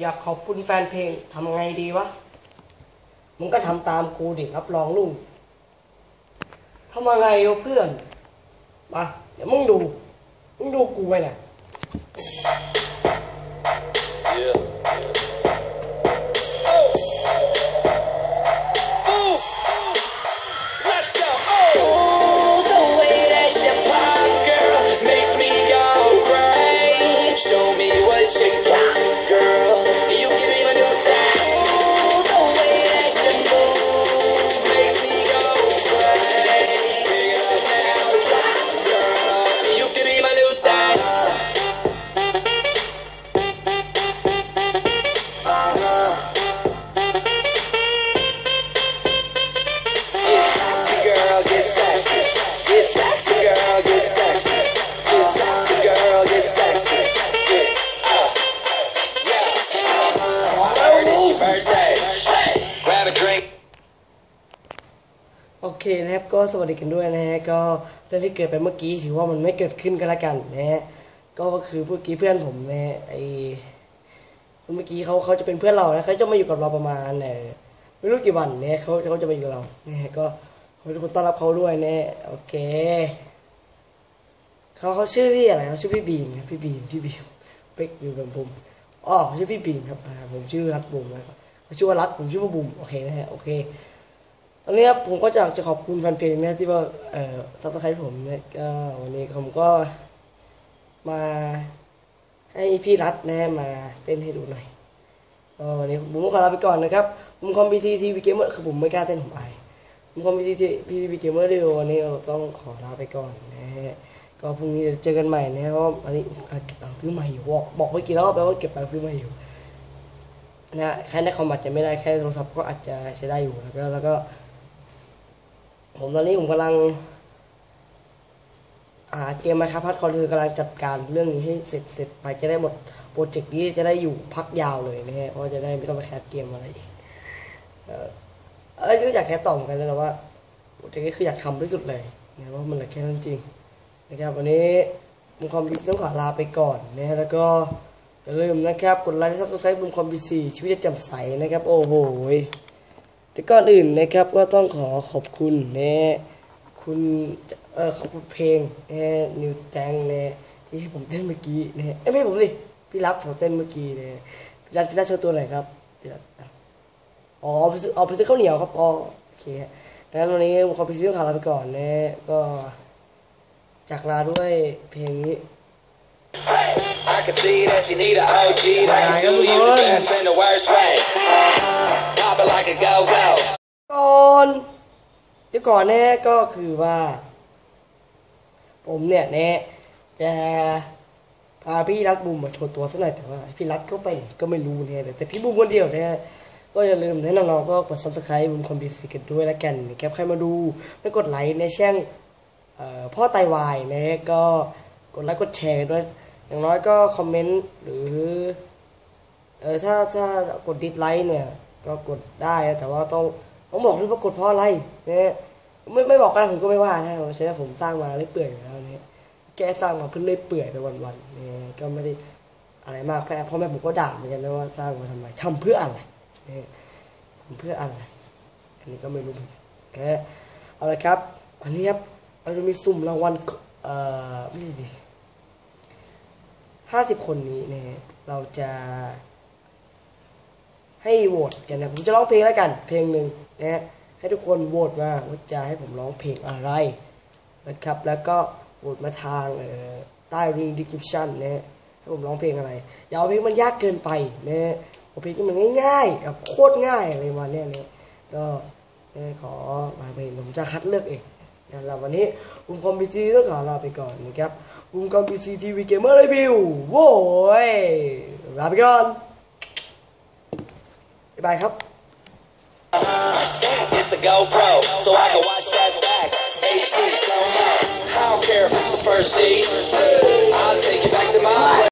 อยากขอบคุณแฟนเพลงทำไงดีวะ มึงก็ทำตามกูดิรับรองลุงทำไงเพื่อน มา เดี๋ยวมึงดู มึงดูกูไปน่ะ โอเคนะครับก็สวัสดีกันด้วยนะฮะก็เรื่องที่เกิดไปเมื่อกี้ถือว่ามันไม่เกิดขึ้นก็แล้วกันนะฮะก็คือเมื่อกี้เพื่อนผมนะฮะไอเมื่อกี้เขาเขาจะเป็นเพื่อนเรานะเขาจะมาอยู่กับเราประมาณเออไม่รู้กี่วันเนี่ยเขาเขาจะมาอยู่กับเรานะฮะก็ขอทุกคนต้อนรับเขาด้วยนะฮะโอเคเขาเขาชื่อพี่อะไรเขาชื่อพี่บีนครับพี่บีนพี่บีนเป็กอยู่กับผมอ๋อชื่อพี่บีนครับผมชื่อรักบุ๋มนะครับเขาชื่อว่ารักผมชื่อว่าบุ๋มโอเคนะฮะโอเค ตอนนี้ครับผมก็จะจะขอบคุณแฟนเพลงนะที่ว่าเอ่อซับสไครต์ผมเนี่ยก็วันนี้ผมก็มาให้พี่รัฐนะมาเต้นให้ดูหน่อยก็วันนี้ผมขอลาไปก่อนนะครับผมคอมพิวทีทีวีเกมเมอร์คือผมไม่กล้าเต้นผมอายผมคอมพิวทีทีวีเกมเมอร์เดียววันนี้เราต้องขอลาไปก่อนนะฮะก็พรุ่งนี้เจอกันใหม่นะเพราะวันนี้เก็บตังค์ซื้อใหม่อยู่บอกบอกไปกี่รอบแล้วว่าเก็บตังค์ซื้อใหม่อยู่นะแค่ในคอมอาจจะไม่ได้แค่โทรศัพท์ก็อาจจะใช้ได้อยู่แล้วก็แล้วก็ ผมตอนนี้ผมกำลังหาเกมมาครับพัดคอนคือกำลังจัดการเรื่องนี้ให้เสร็จเสร็จไปจะได้หมดโปรเจกต์นี้จะได้อยู่พักยาวเลยนะฮะเพราะจะได้ไม่ต้องไปแคสเกมอะไรอีกเออเออก็อยากแคสต่อมกันนะแต่ว่าโปรเจกต์นี้คืออยากทำที่สุดเลยนะเพราะมันเหลือแค่นั้นจริงนะครับวันนี้มุมคอมพิวต้องขอลาไปก่อนนะฮะแล้วก็อย่าลืมนะครับกดไลค์ซับสไครต์มุมคอมพิวซีชีวิตจะแจ่มใสนะครับ โอ้โห แต่ก่อนอื่นนะครับก็ต้องขอขอบคุณนะคุณเออขอบคุณเพลงนะนิวแจงนะที่ให้ผมเต้นเมื่อกี้นะเอ้ยไม่ใช่ผมสิพี่รับเขาเต้นเมื่อกี้นะพี่รัฐพี่รัฐโชว์ตัวหน่อยครับพี่รัฐอะอ๋อเอาไปซื้อเอาไปซื้อข้าวเหนียวครับอ๋อโอเคงั้นวันนี้ผมขอไปซื้อข่าวลาไปก่อนนะก็จากลาด้วยเพลงนี้ I can see that you need an OG that can do you the best in the worst way. Pop it like a go go. ก่อนเดี๋ยวก่อนแน่ก็คือว่า ผมเนี่ยแน่จะพาพี่รัฐบุมมาโชว์ตัวสักหน่อยแต่ว่าพี่รัฐก็ไปไหนก็ไม่รู้เนี่ยแต่พี่บุมคนเดียวเนี่ยก็อย่าลืมให้น้องๆก็กด subscribe บุมคอมพิวสิกันด้วยแล้วกันนะครับใครมาดูไม่กดไลค์ในช่องเอ่อพ่อไตวายนะฮะก็กดไลค์กดแชร์ด้วย อย่างน้อยก็คอมเมนต์หรือเออถ้าถ้ากดดิสไลค์เนี่ย ก็กดได้นะแต่ว่าต้องต้องบอกด้วยว่ากดเพราะอะไรเนี่ยไม่ไม่บอกกันผมก็ไม่ว่านะผมใช้ผมสร้างมาเรื่อยเปื่อยอยู่แล้วเนี่ยแกสร้างมาเพื่อเรื่อยเปื่อยไปวันๆเนี่ยก็ไม่ได้อะไรมากแค่พ่อแม่ผมก็ด่าเหมือนกันนะว่าสร้างมาทำไมทำเพื่ออะไรเนี่ยทำเพื่ออะไร อันนี้ก็ไม่รู้เหมือนกันเออเอาละครับวันนี้ครับเราจะมีสุ่มรางวัลเอ่อไม่ดิ ห้าสิบคนนี้เนี่ยเราจะให้โหวตกันนะผมจะร้องเพลงแล้วกัน เพลงหนึ่งนะฮะให้ทุกคนโหวตมาว่าจะให้ผมร้องเพลงอะไรนะครับ แล้วก็โหวตมาทางใต้รีดิคิปชั่นนะฮะให้ผมร้องเพลงอะไรอย่าเอาเพลงมันยากเกินไปนะฮะเอาเพลงที่มันง่ายๆแบบโคตรง่ายอะไรมาเนี่ยเนี่ยก็เอ่อขอมาเพลงผมจะคัดเลือกเอง นะแล้ววันนี้ผมคอมพิวซีต้องขอลาไปก่อนนะครับผมคอมพิวซีทีวีเกมเมอร์รีวิวโว้ยลาไปก่อนบ๊ายบายครับ It's a GoPro, so I can watch that back. HD slow mo. I don't care if it's the first D.